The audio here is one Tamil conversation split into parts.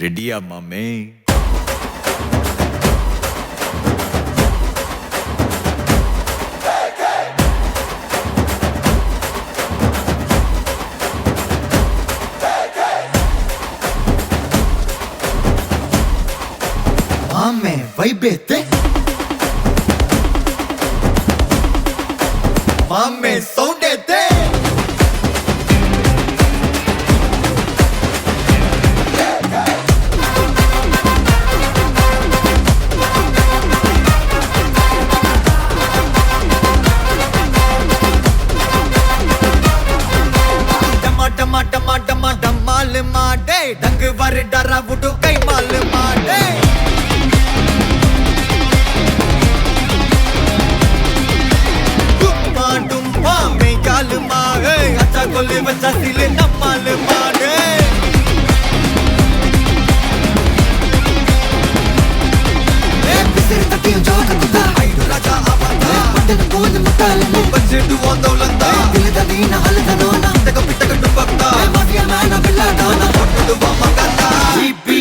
Redia mame. Mame, vai bete. Mame, son. ಒಂದೊಳಂತ ತಿಳಿದ ನೀನ ಹಲದನೋನ ತಗ ಬಿಟ್ಟಗಟ್ಟು ಭಕ್ತ ಮಗಿಯ ಮ್ಯಾನ ಬಿಲ್ಲಡೋನ ಕೊಟ್ಟದು ಬೊಮ್ಮಗಂತ ಬಿ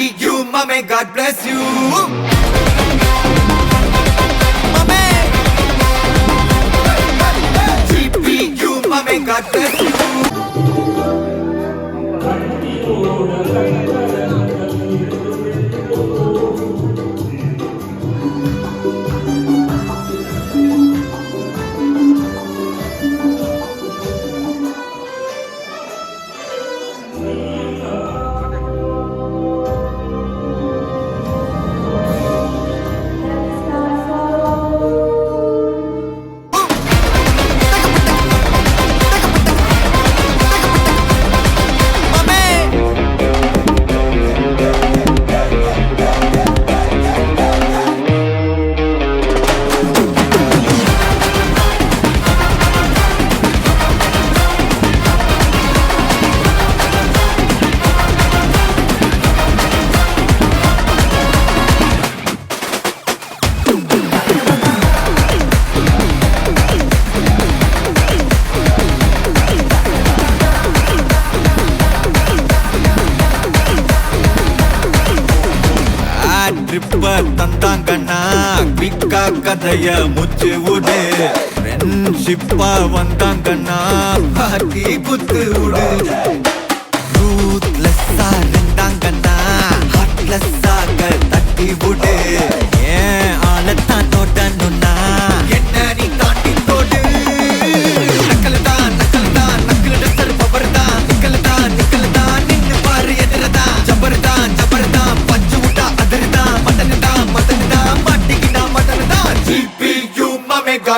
கதைய முச்சு விடு. ஃப்ரெண்ட்ஷிப்பா வந்தாங்கன்னா பாட்டி குத்து விடு.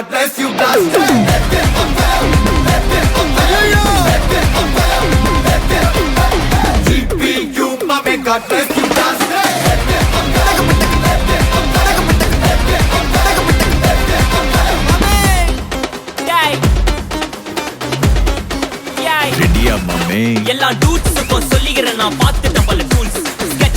God bless you, bless God bless you. எல்லா டூட்ஸுக்கும் சொல்லிக்கிறேன் நான் பார்த்து டபுள் டூல்ஸ்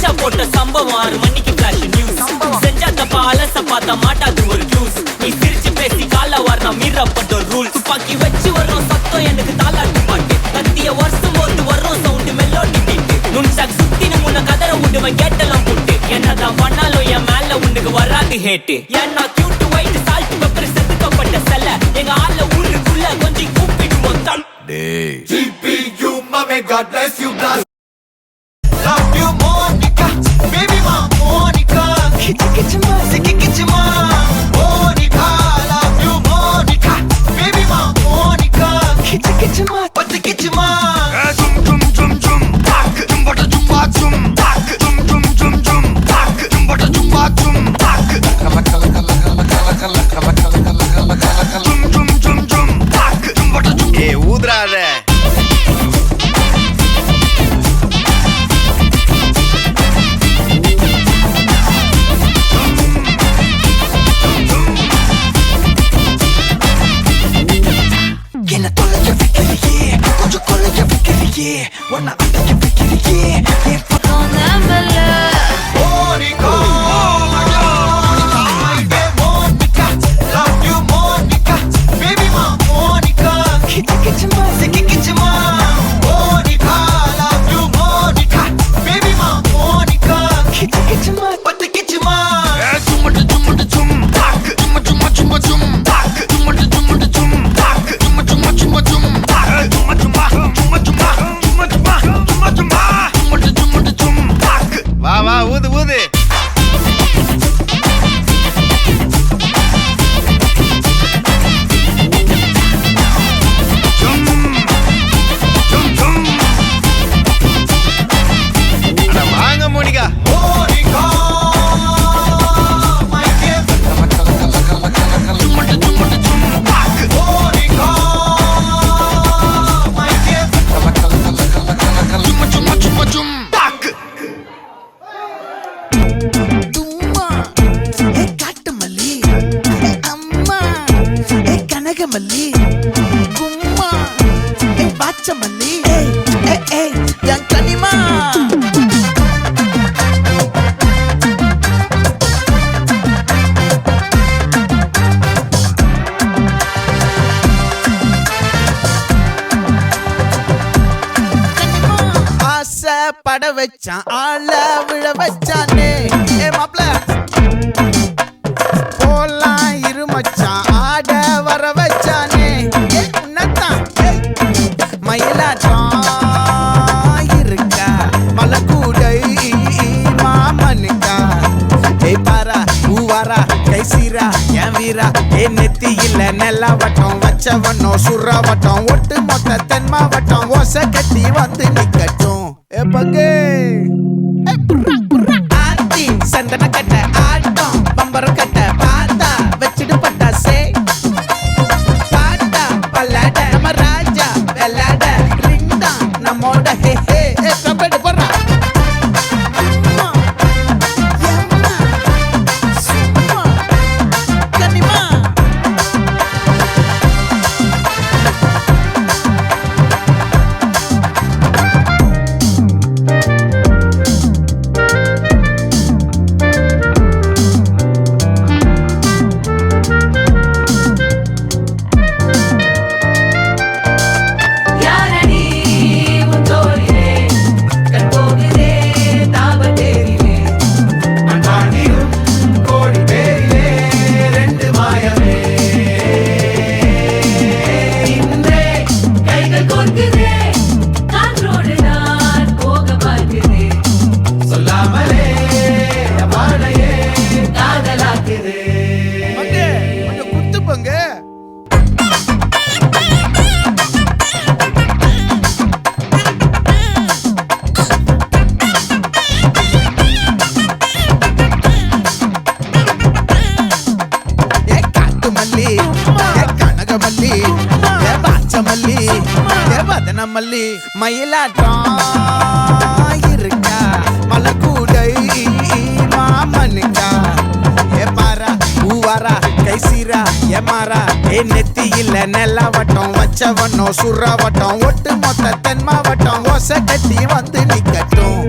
ஸ்கெட்சா போட்ட சம்பவம் ஆறு மணிக்கு ஃபிளாஷ் நியூஸ் செஞ்சா தப்பா அலச பார்த்தா மாட்டாது ஒரு ஜூஸ் நீ சிரிச்சு பேசி கால வார் நான் மீறப்பட்ட ரூல் துப்பாக்கி வச்சு வரும் சத்தம் எனக்கு தாலாட்டு பாட்டு. கத்திய வருஷம் போது வரும் சவுண்டு மெல்லோடி பீட்டு நுண்சாக் சுத்தின முன்ன கதற விடுவேன் கேட்டெல்லாம் போட்டு. என்னதான் பண்ணாலும் என் மேல உனக்கு வராது ஹேட்டு ஏன்னா கியூட் ஒயிட் சால்ட் பெப்பர் செதுக்கப்பட்ட செல்ல. எங்க ஆள ஊருக்குள்ள கொஞ்சம் கூப்பிடுவோம். தம் டேய் GPU mame God bless you blaster la vida. மல்லி கும்மா. ஏ பாச்ச மல்லி ஏய். ஏய் ஏய் என் கனிமா. பட வச்சான் ஆள விழ வச்சானே. ஏ மாப்ள மேலாவட்டம் நெல்லா வட்டம் ஒட்டு மொத்த தென் மாவட்டம் ஓசை கட்டி வந்து நீ ஏ மல்லி மயிலாட்டம் இருக்கா மலக்கூடை மாமனுக்கா? ஏ பாரா பூவாரா கைசீரா ஏமாறா ஏ நெத்தியில் நெல்லாவட்டம் நெத்தி இல்ல ஒட்டு மொத்த தென் மாவட்டம் ஓசை கட்டி வந்து நிக்கட்டும்.